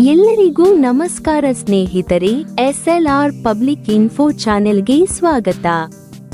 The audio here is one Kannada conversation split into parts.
ಎಲ್ಲರಿಗೂ ನಮಸ್ಕಾರ ಸ್ನೇಹಿತರೆ, ಎಸ್ಎಲ್ಆರ್ ಪಬ್ಲಿಕ್ ಇನ್ಫೋ ಚಾನೆಲ್ಗೆ ಸ್ವಾಗತ.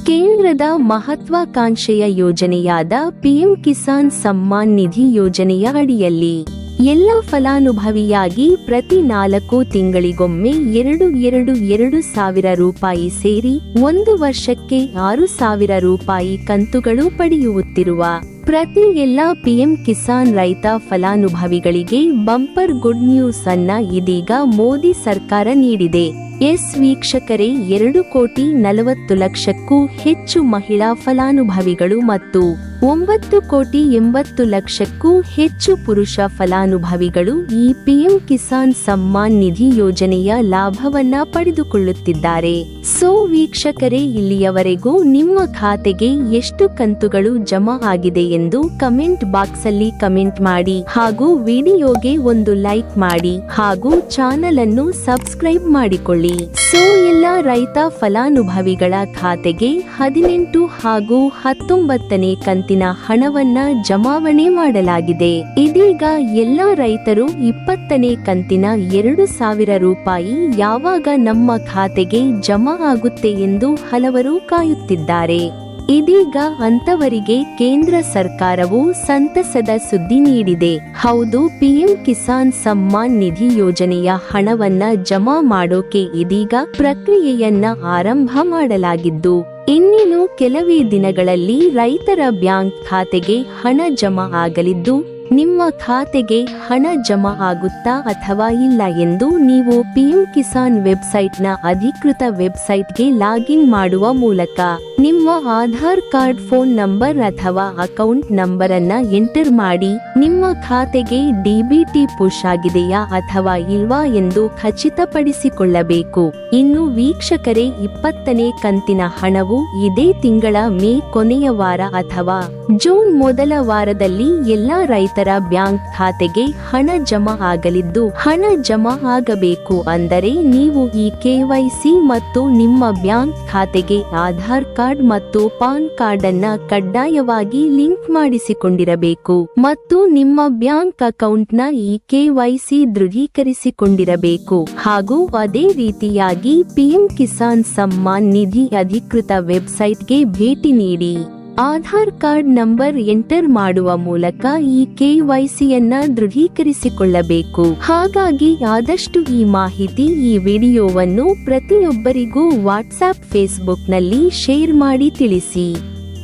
ಕೇಂದ್ರದ ಮಹತ್ವಾಕಾಂಕ್ಷೆಯ ಯೋಜನೆಯಾದ ಪಿಎಂ ಕಿಸಾನ್ ಸಮ್ಮಾನ್ ನಿಧಿ ಯೋಜನೆಯ ಅಡಿಯಲ್ಲಿ, ಎಲ್ಲ ಫಲಾನುಭವಿಯಾಗಿ ಪ್ರತಿ ನಾಲ್ಕು ತಿಂಗಳಿಗೊಮ್ಮೆ ಎರಡು ಎರಡು ಎರಡು ಸಾವಿರ ರೂಪಾಯಿ ಸೇರಿ ಒಂದು ವರ್ಷಕ್ಕೆ ಆರು ಸಾವಿರ ರೂಪಾಯಿ ಕಂತುಗಳು ಪಡೆಯುತ್ತಿರುವ ಪ್ರತಿ ಎಲ್ಲಾ ಪಿಎಂ ಕಿಸಾನ್ ರೈತ ಫಲಾನುಭವಿಗಳಿಗೆ ಬಂಪರ್ ಗುಡ್ ನ್ಯೂಸ್ ಅನ್ನ ಇದೀಗ ಮೋದಿ ಸರ್ಕಾರ ನೀಡಿದೆ. ಎಸ್ ವೀಕ್ಷಕರೇ, ಎರಡು ಕೋಟಿ ನಲವತ್ತು ಲಕ್ಷಕ್ಕೂ ಹೆಚ್ಚು ಮಹಿಳಾ ಫಲಾನುಭವಿಗಳು ಮತ್ತು ಒಂಬತ್ತು ಕೋಟಿ ಎಂಬತ್ತು ಲಕ್ಷಕ್ಕೂ ಹೆಚ್ಚು ಪುರುಷ ಫಲಾನುಭವಿಗಳು ಈ ಪಿಎಂ ಕಿಸಾನ್ ಸಮ್ಮಾನ್ ನಿಧಿ ಯೋಜನೆಯ ಲಾಭವನ್ನ ಪಡೆದುಕೊಳ್ಳುತ್ತಿದ್ದಾರೆ. ಸೋ ವೀಕ್ಷಕರೇ, ಇಲ್ಲಿಯವರೆಗೂ ನಿಮ್ಮ ಖಾತೆಗೆ ಎಷ್ಟು ಕಂತುಗಳು ಜಮಾ ಆಗಿದೆ ಎಂದು ಕಮೆಂಟ್ ಬಾಕ್ಸ್ ಅಲ್ಲಿ ಕಮೆಂಟ್ ಮಾಡಿ ಹಾಗೂ ವಿಡಿಯೋಗೆ ಒಂದು ಲೈಕ್ ಮಾಡಿ ಹಾಗೂ ಚಾನಲ್ ಅನ್ನು ಸಬ್ಸ್ಕ್ರೈಬ್ ಮಾಡಿಕೊಳ್ಳಿ. ಸೋ ಎಲ್ಲ ರೈತ ಫಲಾನುಭವಿಗಳ ಖಾತೆಗೆ ಹದಿನೆಂಟು ಹಾಗೂ ಹತ್ತೊಂಬತ್ತನೇ ಕಂತಿನ ಹಣವನ್ನ ಜಮಾವಣೆ ಮಾಡಲಾಗಿದೆ. ಇದೀಗ ಎಲ್ಲ ರೈತರು ಇಪ್ಪತ್ತನೇ ಕಂತಿನ ಎರಡು ಸಾವಿರ ರೂಪಾಯಿ ಯಾವಾಗ ನಮ್ಮ ಖಾತೆಗೆ ಜಮಾ ಆಗುತ್ತೆ ಎಂದು ಹಲವರು ಕಾಯುತ್ತಿದ್ದಾರೆ. ಇದೀಗ ಅಂತವರಿಗೆ ಕೇಂದ್ರ ಸರ್ಕಾರವು ಸಂತಸದ ಸುದ್ದಿ ನೀಡಿದೆ. ಹೌದು, ಪಿಎಂ ಕಿಸಾನ್ ಸಮ್ಮಾನ್ ನಿಧಿ ಯೋಜನೆಯ ಹಣವನ್ನ ಜಮಾ ಮಾಡೋಕೆ ಇದೀಗ ಪ್ರಕ್ರಿಯೆಯನ್ನ ಆರಂಭ ಮಾಡಲಾಗಿದ್ದು ಇನ್ನೇನು ಕೆಲವೇ ದಿನಗಳಲ್ಲಿ ರೈತರ ಬ್ಯಾಂಕ್ ಖಾತೆಗೆ ಹಣ ಜಮಾ ಆಗಲಿದ್ದು ನಿಮ್ಮ ಖಾತೆಗೆ ಹಣ ಜಮಾ ಆಗುತ್ತಾ ಅಥವಾ ಇಲ್ಲ ಎಂದು ನೀವು ಪಿಎಂ ಕಿಸಾನ್ ವೆಬ್ಸೈಟ್ನ ಅಧಿಕೃತ ವೆಬ್ಸೈಟ್ಗೆ ಲಾಗಿನ್ ಮಾಡುವ ಮೂಲಕ ನಿಮ್ಮ ಆಧಾರ್ ಕಾರ್ಡ್ ಫೋನ್ ನಂಬರ್ ಅಥವಾ ಅಕೌಂಟ್ ನಂಬರ್ ಅನ್ನ ಎಂಟರ್ ಮಾಡಿ ನಿಮ್ಮ ಖಾತೆಗೆ ಡಿಬಿಟಿ ಪುಷ್ ಆಗಿದೆಯಾ ಅಥವಾ ಇಲ್ವಾ ಎಂದು ಖಚಿತಪಡಿಸಿಕೊಳ್ಳಬೇಕು. ಇನ್ನು ವೀಕ್ಷಕರೇ, ಇಪ್ಪತ್ತನೇ ಕಂತಿನ ಹಣವು ಇದೇ ತಿಂಗಳ ಮೇ ಕೊನೆಯ ವಾರ ಅಥವಾ ಜೂನ್ ಮೊದಲ ವಾರದಲ್ಲಿ ಎಲ್ಲಾ ರೈತರ ಬ್ಯಾಂಕ್ ಖಾತೆಗೆ ಹಣ ಜಮಾ ಆಗಲಿದ್ದು ಹಣ ಜಮಾ ಆಗಬೇಕು ಅಂದರೆ ನೀವು ಈ ಕೆವೈಸಿ ಮತ್ತು ನಿಮ್ಮ ಬ್ಯಾಂಕ್ ಖಾತೆಗೆ ಆಧಾರ್ ಕಾರ್ಡ್ ಮತ್ತು ಪಾನ್ ಕಾರ್ಡ್ ಅನ್ನ ಕಡ್ಡಾಯವಾಗಿ ಲಿಂಕ್ ಮಾಡಿಸಿಕೊಂಡಿರಬೇಕು ಮತ್ತು ನಿಮ್ಮ ಬ್ಯಾಂಕ್ ಅಕೌಂಟ್ನ ಈ ಕೆವೈಸಿ ದೃಢೀಕರಿಸಿಕೊಂಡಿರಬೇಕು. ಹಾಗೂ ಅದೇ ರೀತಿಯಾಗಿ ಪಿಎಂ ಕಿಸಾನ್ ಸಮ್ಮಾನ್ ನಿಧಿ ಅಧಿಕೃತ ವೆಬ್ಸೈಟ್ಗೆ ಭೇಟಿ ನೀಡಿ. ಆಧಾರ್ ಕಾರ್ಡ್ ನಂಬರ್ ಎಂಟರ್ ಮಾಡುವ ಮೂಲಕ ಈ ಕೆವೈಸಿಯನ್ನ ದೃಢೀಕರಿಸಿಕೊಳ್ಳಬೇಕು. ಹಾಗಾಗಿ ಆದಷ್ಟು ಈ ಮಾಹಿತಿ ಈ ವಿಡಿಯೋವನ್ನು ಪ್ರತಿಯೊಬ್ಬರಿಗೂ ವಾಟ್ಸ್ಆಪ್ ಫೇಸ್ಬುಕ್ನಲ್ಲಿ ಶೇರ್ ಮಾಡಿ ತಿಳಿಸಿ.